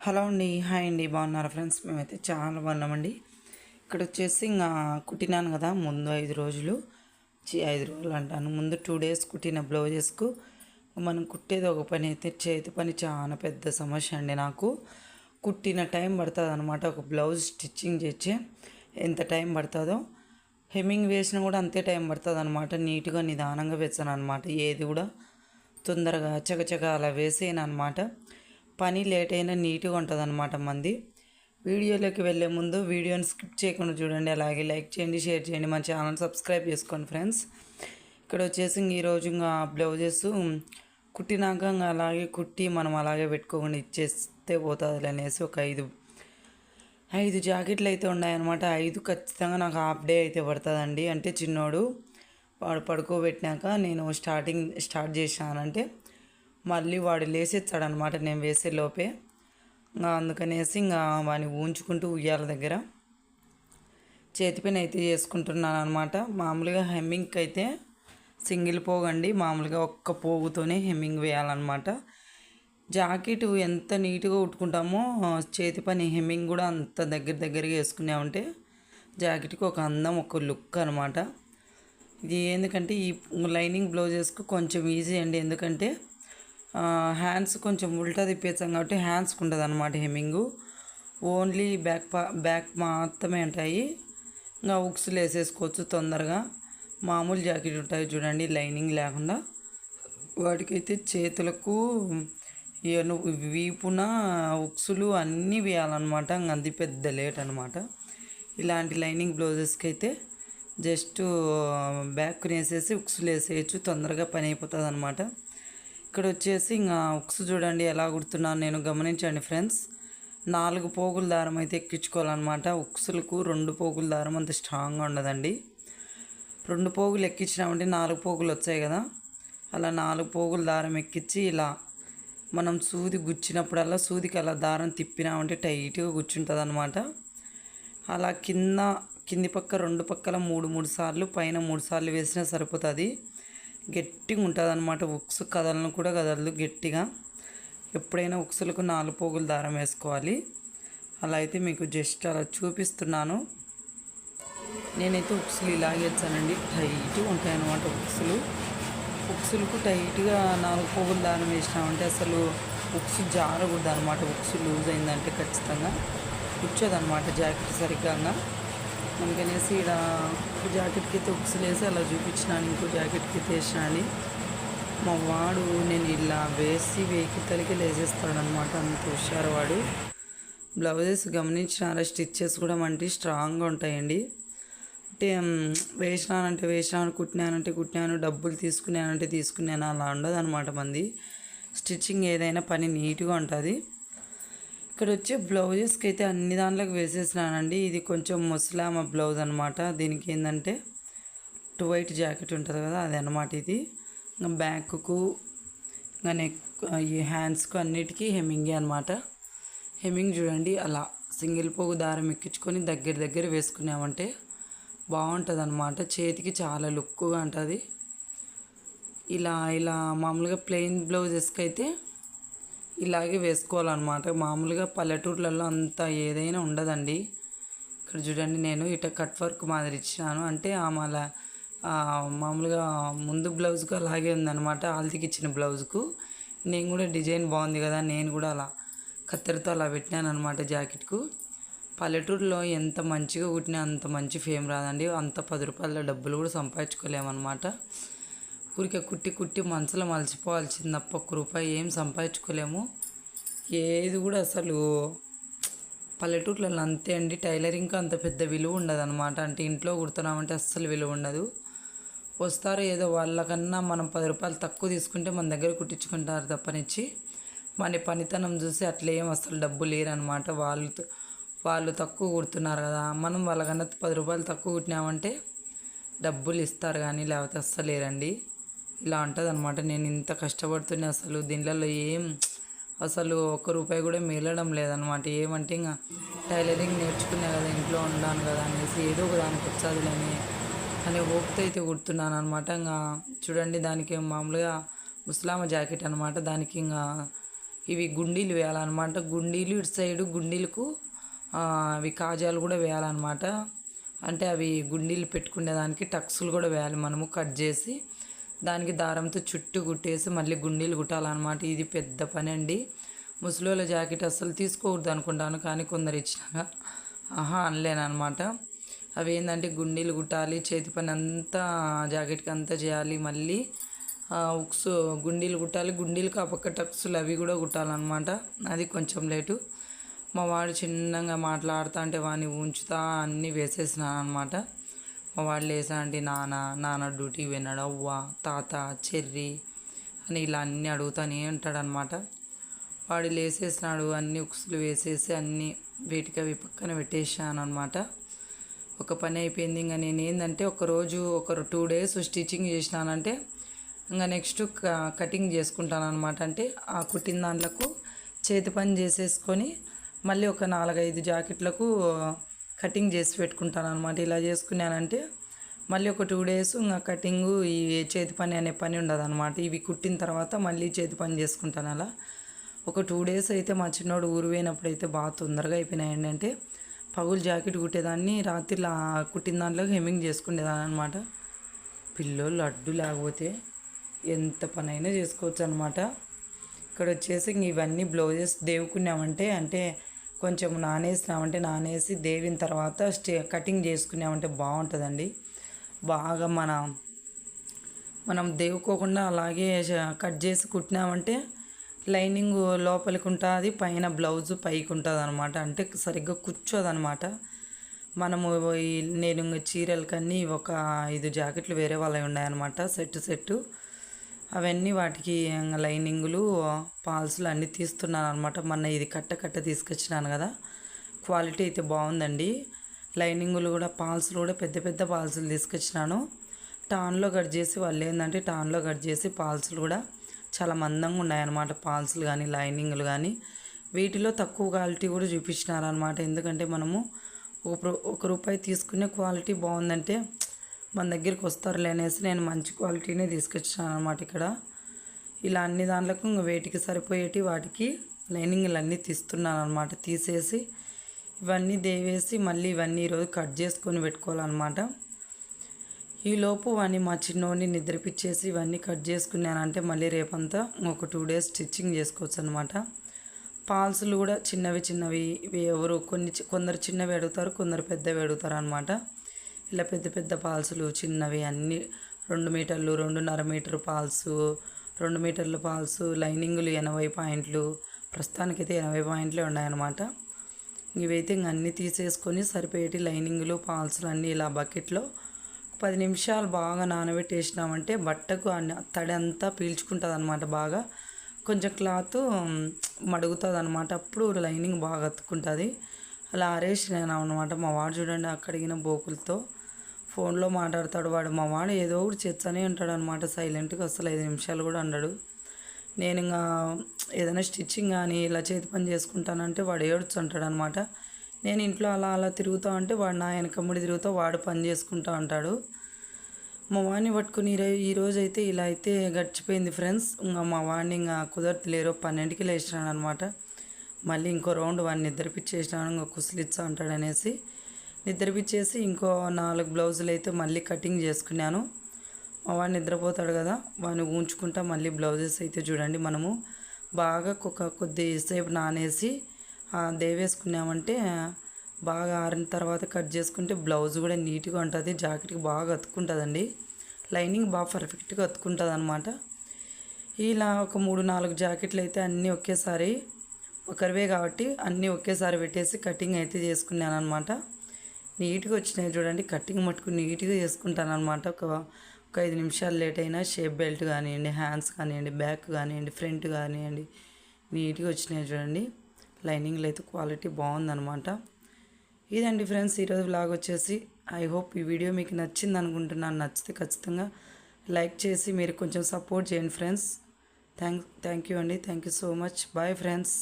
Hello అండి. Hi అండి. బాగున్నారా ఫ్రెండ్స్? మేమైతే చాలా బాగున్నామండి. ఇక్కడ వచ్చేసి ఇంకా కుట్టినాను కదా ముందు ఐదు రోజులు. చి ఐదు రోజులు అంటాను. ముందు టూ డేస్ కుట్టిన బ్లౌజెస్కు మనం కుట్టేది ఒక పని అయితే చేతి పని చాలా పెద్ద సమస్య అండి నాకు. కుట్టిన టైం పడుతుంది అనమాట ఒక బ్లౌజ్ స్టిచ్చింగ్ చేసి ఎంత టైం పడుతుందో. హెమ్మింగ్ వేసినా కూడా అంతే టైం పడుతుంది అనమాట నీట్గా నిదానంగా వేసాను అనమాట ఏది కూడా తొందరగా చకచక అలా వేసేయను అనమాట పని లేట్ అయినా నీట్గా ఉంటుంది అనమాట మంది. వీడియోలోకి వెళ్ళే ముందు వీడియోని స్కిప్ చేయకుండా చూడండి. అలాగే లైక్ చేయండి షేర్ చేయండి. మన ఛానల్ సబ్స్క్రైబ్ చేసుకోండి ఫ్రెండ్స్. ఇక్కడ వచ్చేసి ఈరోజు ఇంకా బ్లౌజెస్ కుట్టినాక ఇంకా అలాగే కుట్టి మనం అలాగే పెట్టుకోకుండా ఇచ్చేస్తే పోతుంది అనేసి ఒక ఐదు ఐదు జాకెట్లు అయితే ఉన్నాయన్నమాట. ఐదు ఖచ్చితంగా నాకు హాఫ్ డే అయితే పడుతుందండి. అంటే చిన్నోడు వాడు పడుకోబెట్టినాక నేను స్టార్టింగ్ స్టార్ట్ చేశానంటే మళ్ళీ వాడు లేసేస్తాడనమాట నేను వేసే లోపే. ఇంకా అందుకనేసి ఇంకా వాడిని ఊంచుకుంటూ ఉయ్యాల దగ్గర. చేతి పని అయితే చేసుకుంటున్నాను అనమాట మామూలుగా హెమ్మింగ్కి అయితే సింగిల్ పోగండి మామూలుగా ఒక్క పోగుతోనే హెమ్మింగ్ వేయాలన్నమాట. జాకెట్ ఎంత నీట్గా ఉట్టుకుంటామో చేతి పని హెమ్మింగ్ కూడా అంత దగ్గర దగ్గరగా వేసుకున్నామంటే జాకెట్కి ఒక అందం ఒక లుక్ అనమాట ఇది ఎందుకంటే ఈ లైనింగ్ బ్లౌజెస్కు కొంచెం ఈజీ అండి. ఎందుకంటే హ్యాండ్స్ కొంచెం ఉల్టా తిప్పేస్తాం కాబట్టి హ్యాండ్స్కి ఉంటుంది అనమాట హెమ్మింగ్ ఓన్లీ బ్యాక్ పా బ్యాక్ మాత్రమే ఉంటాయి. ఇంకా ఉక్స్లు వేసేసుకోవచ్చు తొందరగా. మామూలు జాకెట్ ఉంటాయి చూడండి లైనింగ్ లేకుండా. వాటికైతే చేతులకు వీపున ఉక్సులు అన్నీ వేయాలన్నమాట. అంది పెద్ద లేట్ అనమాట ఇలాంటి లైనింగ్ బ్లౌజెస్కి అయితే జస్ట్ బ్యాక్ వేసేసి ఉక్సులు వేసేయచ్చు. తొందరగా పని అయిపోతుంది అనమాట ఇక్కడ వచ్చేసి ఇంకా ఉక్స్ చూడండి ఎలా కుడుతున్నాను నేను గమనించండి ఫ్రెండ్స్. నాలుగు పోగుల దారం అయితే ఎక్కించుకోవాలన్నమాట. ఉక్సులకు రెండు పోగుల దారం అంత స్ట్రాంగ్గా ఉండదండి. రెండు పోగులు ఎక్కించినామంటే నాలుగు పోగులు వచ్చాయి కదా. అలా నాలుగు పోగుల దారం ఎక్కించి ఇలా మనం సూది గుచ్చినప్పుడల్లా సూదికి అలా దారం తిప్పినామంటే టైట్గా గుచ్చుంటుంది అనమాట అలా కింద కింది పక్క రెండు పక్కల మూడు మూడు సార్లు పైన మూడు సార్లు వేసినా సరిపోతుంది. గట్టిగా ఉంటుంది అనమాట ఉక్స్ కదలను కూడా కదలదు గట్టిగా. ఎప్పుడైనా ఉక్సులకు నాలుగు పోగులు దారం వేసుకోవాలి. అలా అయితే మీకు జస్ట్ అలా చూపిస్తున్నాను. నేనైతే ఉక్సులు ఇలాగే వేసానండి టైట్గా ఉంటాయన్నమాట ఉక్సులు. ఉక్సులకు టైట్గా నాలుగు పోగులు దారం వేసినామంటే అసలు ఉక్సు జారకూడదు అనమాట ఉక్సు లూజ్ అయిందంటే ఖచ్చితంగా. కూర్చోదన్నమాట జాకెట్ సరిగ్గా అందుకనేసి ఇక్కడ జాకెట్కి అయితే ఉక్సులు అలా చూపించినాను ఇంకో జాకెట్కి తీసినాను మా వాడు నేను ఇలా వేసి వేకి లేచేస్తాడనమాట లేసేస్తాడనమాట అంత హుషారు వాడు. బ్లౌజెస్ గమనించినారా స్టిచ్చెస్ కూడా మంటి స్ట్రాంగ్గా ఉంటాయండి. అంటే వేసినానంటే వేసినాను కుట్టినానంటే కుట్టినాను డబ్బులు తీసుకున్నానంటే తీసుకున్నాను అలా ఉండదు అనమాట మంది. స్టిచ్చింగ్ ఏదైనా పని నీట్గా ఉంటుంది. ఇక్కడ వచ్చి బ్లౌజెస్కి అయితే అన్ని దాంట్లోకి వేసేసినానండి. ఇది కొంచెం ముస్లామ బ్లౌజ్ అనమాట దీనికి ఏంటంటే టూ వైట్ జాకెట్ ఉంటుంది కదా అది అనమాట ఇది బ్యాక్కు ఇంకా నెక్ ఈ హ్యాండ్స్కు అన్నిటికీ హెమ్మింగే అనమాట హెమ్మింగ్ చూడండి అలా సింగిల్ పోగు దారం ఎక్కించుకొని దగ్గర దగ్గర వేసుకున్నామంటే బాగుంటుంది అనమాట చేతికి చాలా లుక్గా ఉంటుంది. ఇలా ఇలా మామూలుగా ప్లెయిన్ బ్లౌజెస్కి అయితే ఇలాగే వేసుకోవాలన్నమాట. మామూలుగా పల్లెటూర్లలో అంత ఏదైనా ఉండదండి. ఇక్కడ చూడండి నేను ఇట కట్ వర్క్ మాదిరి ఇచ్చినాను. అంటే ఆమె అలా మామూలుగా ముందు బ్లౌజ్కు అలాగే ఉందన్నమాట ఆల్తికి ఇచ్చిన బ్లౌజ్కు. నేను కూడా డిజైన్ బాగుంది కదా నేను కూడా అలా కత్తెరతో అలా పెట్టినాను అనమాట జాకెట్కు. పల్లెటూరులో ఎంత మంచిగా కుట్టినా అంత మంచి ఫేమ్ రాదండి. అంత పది రూపాయల డబ్బులు కూడా సంపాదించుకోలేమన్నమాట. ఊరికే కుట్టి కుట్టి మనసులో మలచిపోవాల్సింది తప్ప ఒక్క రూపాయి ఏం సంపాదించుకోలేము. ఏది కూడా అసలు పల్లెటూర్లలో అంతే అండి. టైలరింగ్కి అంత పెద్ద విలువ ఉండదు అనమాట అంటే ఇంట్లో కుడుతున్నామంటే అస్సలు విలువ ఉండదు. వస్తారు ఏదో వాళ్ళకన్నా మనం పది రూపాయలు తక్కువ తీసుకుంటే మన దగ్గర కుట్టించుకుంటారు తప్పనిచ్చి. మన పనితనం చూసి అట్లేం ఏం అసలు డబ్బు లేరనమాట వాళ్ళు వాళ్ళు తక్కువ కుడుతున్నారు కదా. మనం వాళ్ళకన్నా పది రూపాయలు తక్కువ కుట్టినామంటే డబ్బులు ఇస్తారు కానీ లేకపోతే అస్సలు లేరండి. ఇలా ఉంటుంది అనమాట నేను ఇంత కష్టపడుతున్నా అసలు దీనిలలో ఏం అసలు ఒక్క రూపాయి కూడా మిగలడం లేదనమాట ఏమంటే ఇంకా టైలరింగ్ నేర్చుకున్నా కదా ఇంట్లో ఉన్నాను కదా అనేసి ఏదో ఒక దానికి వచ్చాదులని అనే ఓపిక అయితే కుడుతున్నాను అనమాట ఇంకా చూడండి దానికి మామూలుగా ముస్లామ జాకెట్ అనమాట దానికి ఇంకా ఇవి గుండీలు వేయాలన్నమాట. గుండీలు ఇటు సైడు గుండీలకు అవి కాజాలు కూడా వేయాలన్నమాట. అంటే అవి గుండీలు పెట్టుకునే దానికి టక్స్లు కూడా వేయాలి మనము కట్ చేసి. దానికి దారంతో చుట్టూ కుట్టేసి మళ్ళీ గుండీలు కుట్టాలన్నమాట. ఇది పెద్ద పని అండి ముసలోళ్ళ జాకెట్ అస్సలు తీసుకోకూడదు అనుకుంటాను కానీ కొందరు ఇచ్చినాక. ఆహా అనలేను అనమాట అవి ఏంటంటే గుండీలు కుట్టాలి చేతి పని అంతా జాకెట్కి అంతా చేయాలి మళ్ళీ ఉక్స్ గుండీలు కుట్టాలి. గుండీలు కాపక్క టక్స్లు అవి కూడా కుట్టాలన్నమాట. అది కొంచెం లేటు. మా వాడు చిన్నగా మాట్లాడుతూ అంటే వాడిని ఉంచుతా అన్నీ వేసేసినాను అనమాట మా వాడు లేసా అంటే నాన్న నాన్న డ్యూటీకి పోయినాడు అవ్వ తాత చెర్రి అని ఇలా అన్నీ అడుగుతానే ఉంటాడనమాట వాడు లేసేసినాడు అన్ని ఉక్సులు వేసేసి అన్నీ వీటికి అవి పక్కన పెట్టేసాను అనమాట ఒక పని అయిపోయింది ఇంకా నేను ఏంటంటే ఒకరోజు ఒక టూ డేస్ స్టిచ్చింగ్ చేసినానంటే ఇంకా నెక్స్ట్ కటింగ్ చేసుకుంటాను అనమాట అంటే ఆ కుట్టిన దాంట్లకు చేతి పని చేసేసుకొని మళ్ళీ ఒక నాలుగైదు జాకెట్లకు కటింగ్ చేసి పెట్టుకుంటాను అనమాట ఇలా చేసుకున్నానంటే మళ్ళీ ఒక టూ డేస్ ఇంకా కటింగు ఈ చేతి పని అనే పని ఉండదు అనమాట ఇవి కుట్టిన తర్వాత మళ్ళీ చేతి పని చేసుకుంటాను అలా. ఒక టూ డేస్ అయితే మా చిన్నోడు ఊరు పోయినప్పుడు అయితే బాగా తొందరగా అయిపోయినాయండి అంటే పగులు జాకెట్ కుట్టేదాన్ని రాత్రిలా కుట్టిన దాంట్లో హెమ్మింగ్ చేసుకునేదాన్ని అనమాట పిల్లోళ్ళు అడ్డు లేకపోతే ఎంత పనైనా చేసుకోవచ్చు అనమాట ఇక్కడ వచ్చేసి ఇవన్నీ బ్లౌజెస్ దేవుకున్నామంటే అంటే కొంచెం నానేసినామంటే నానేసి దేవిన తర్వాత స్టే కటింగ్ చేసుకున్నామంటే బాగుంటుందండి. బాగా మన మనం దేవుకోకుండా అలాగే కట్ చేసి కుట్టినామంటే లైనింగ్ లోపలికి ఉంటుంది పైన బ్లౌజ్ పైకి ఉంటుంది అనమాట అంటే సరిగ్గా కూర్చోదనమాట. మనము నేను చీరలు చీరలకన్నీ ఒక ఐదు జాకెట్లు వేరే వాళ్ళవి ఉన్నాయన్నమాట సెట్ సెట్టు. అవన్నీ వాటికి లైనింగులు పాల్స్లు అన్నీ తీస్తున్నాను అనమాట మొన్న ఇది కట్ట కట్ట తీసుకొచ్చినాను కదా. క్వాలిటీ అయితే బాగుందండి. లైనింగులు కూడా పాల్స్లు కూడా పెద్ద పెద్ద పాల్స్లు తీసుకొచ్చినాను. టాన్లో కట్ చేసి వాళ్ళు ఏంటంటే టాన్లో కట్ చేసి పాల్స్లు కూడా చాలా మందంగా ఉన్నాయన్నమాట. పాల్స్లు కానీ లైనింగ్లు కానీ వీటిలో తక్కువ క్వాలిటీ కూడా చూపించినారనమాట ఎందుకంటే మనము ఒక ఒక రూపాయి తీసుకునే క్వాలిటీ బాగుందంటే మన దగ్గరికి వస్తారులే అనేసి నేను మంచి క్వాలిటీనే తీసుకొచ్చాను అనమాట ఇక్కడ. ఇలా అన్ని దాంట్లకు ఇంక వేటికి సరిపోయేటి వాటికి లైనింగ్లు అన్నీ తీస్తున్నాను అనమాట తీసేసి ఇవన్నీ దేవేసి మళ్ళీ ఇవన్నీ ఈరోజు కట్ చేసుకొని పెట్టుకోవాలన్నమాట. ఈలోపు వాడిని మా చిన్నోడిని నిద్రపిచ్చేసి ఇవన్నీ కట్ చేసుకున్నానంటే మళ్ళీ రేపంతా ఒక టూ డేస్ స్టిచ్చింగ్ చేసుకోవచ్చు అనమాట పాల్సులు కూడా చిన్నవి చిన్నవి ఇవి ఎవరు కొన్ని కొందరు చిన్నవి అడుగుతారు కొందరు పెద్దవి అడుగుతారు అనమాట ఇలా పెద్ద పెద్ద పాల్సులు చిన్నవి అన్నీ రెండు మీటర్లు రెండున్నర మీటర్ పాల్సు రెండు మీటర్ల పాల్సు లైనింగులు ఎనభై పాయింట్లు ప్రస్తుతానికైతే ఎనభై పాయింట్లే ఉన్నాయన్నమాట. ఇవైతే ఇంక అన్నీ తీసేసుకొని సరిపోయేటి లైనింగులు పాల్సులు అన్నీ ఇలా బకెట్లో పది నిమిషాలు బాగా నానబెట్టేసినామంటే బట్టకు అన్ని- తడి అంతా పీల్చుకుంటుంది అనమాట బాగా. కొంచెం క్లాత్ మడుగుతుంది అనమాట అప్పుడు లైనింగ్ బాగా అతుక్కుంటుంది. అలా ఆరేసినాను అనమాట మా వాడు చూడండి అక్కడిగిన బోకులతో. ఫోన్లో మాట్లాడతాడు. వాడు మా వాడు ఏదో ఒకటి చేస్తూనే ఉంటాడు అనమాట సైలెంట్గా అసలు ఐదు నిమిషాలు కూడా ఉండడు. నేను ఇంకా ఏదైనా స్టిచ్చింగ్ కానీ ఇలా చేతి పని చేసుకుంటానంటే వాడు ఏడుచుంటాడు అనమాట నేను ఇంట్లో అలా అలా తిరుగుతా ఉంటే వాడు నా వెనకమ్మడి తిరుగుతా వాడు పని చేసుకుంటా ఉంటాడు. మా వాడిని పట్టుకుని ఈరోజు ఈ రోజు అయితే ఇలా అయితే గడిచిపోయింది ఫ్రెండ్స్. ఇంకా మా వాడిని ఇంకా కుదరట్లేరు పన్నెండుకి లేచినాడు అనమాట మళ్ళీ ఇంకో రౌండ్ వాడిని నిద్రపిచ్చేసినాను ఇంకా కుసలిచ్చా ఉంటాడు అనేసి నిద్రపిచ్చేసి ఇంకో నాలుగు బ్లౌజులు అయితే మళ్ళీ కటింగ్ చేసుకున్నాను. మా వాడు నిద్రపోతాడు కదా వాడిని ఊంచుకుంటా మళ్ళీ బ్లౌజెస్ అయితే చూడండి మనము. బాగా ఒక కొద్దిసేపు నానేసి దేవేసుకున్నామంటే బాగా ఆరిన తర్వాత కట్ చేసుకుంటే బ్లౌజ్ కూడా నీట్గా ఉంటుంది జాకెట్కి బాగా అతుక్కుంటుందండి. లైనింగ్ బాగా పర్ఫెక్ట్గా అతుక్కుంటుంది అనమాట ఇలా ఒక మూడు నాలుగు జాకెట్లు అయితే అన్నీ ఒకేసారి ఒకరివే కాబట్టి అన్నీ ఒకేసారి పెట్టేసి కటింగ్ అయితే చేసుకున్నాను అనమాట నీట్గా వచ్చినాయి చూడండి. కటింగ్ మట్టుకు నీట్గా చేసుకుంటాను అనమాట ఒక ఒక ఐదు నిమిషాలు లేట్ అయినా షేప్ బెల్ట్ కానివ్వండి హ్యాండ్స్ కానివ్వండి బ్యాక్ కానివ్వండి ఫ్రంట్ కానివ్వండి నీట్గా వచ్చినాయి చూడండి. లైనింగ్లో అయితే క్వాలిటీ బాగుందనమాట ఇదండి ఫ్రెండ్స్ ఈరోజు బ్లాగ్ వచ్చేసి. ఐ హోప్ ఈ వీడియో మీకు నచ్చింది అనుకుంటున్నాను. నచ్చితే ఖచ్చితంగా లైక్ చేసి మీరు కొంచెం సపోర్ట్ చేయండి ఫ్రెండ్స్. థ్యాంక్ థ్యాంక్ యూ అండి. Thank you so much. Bye friends.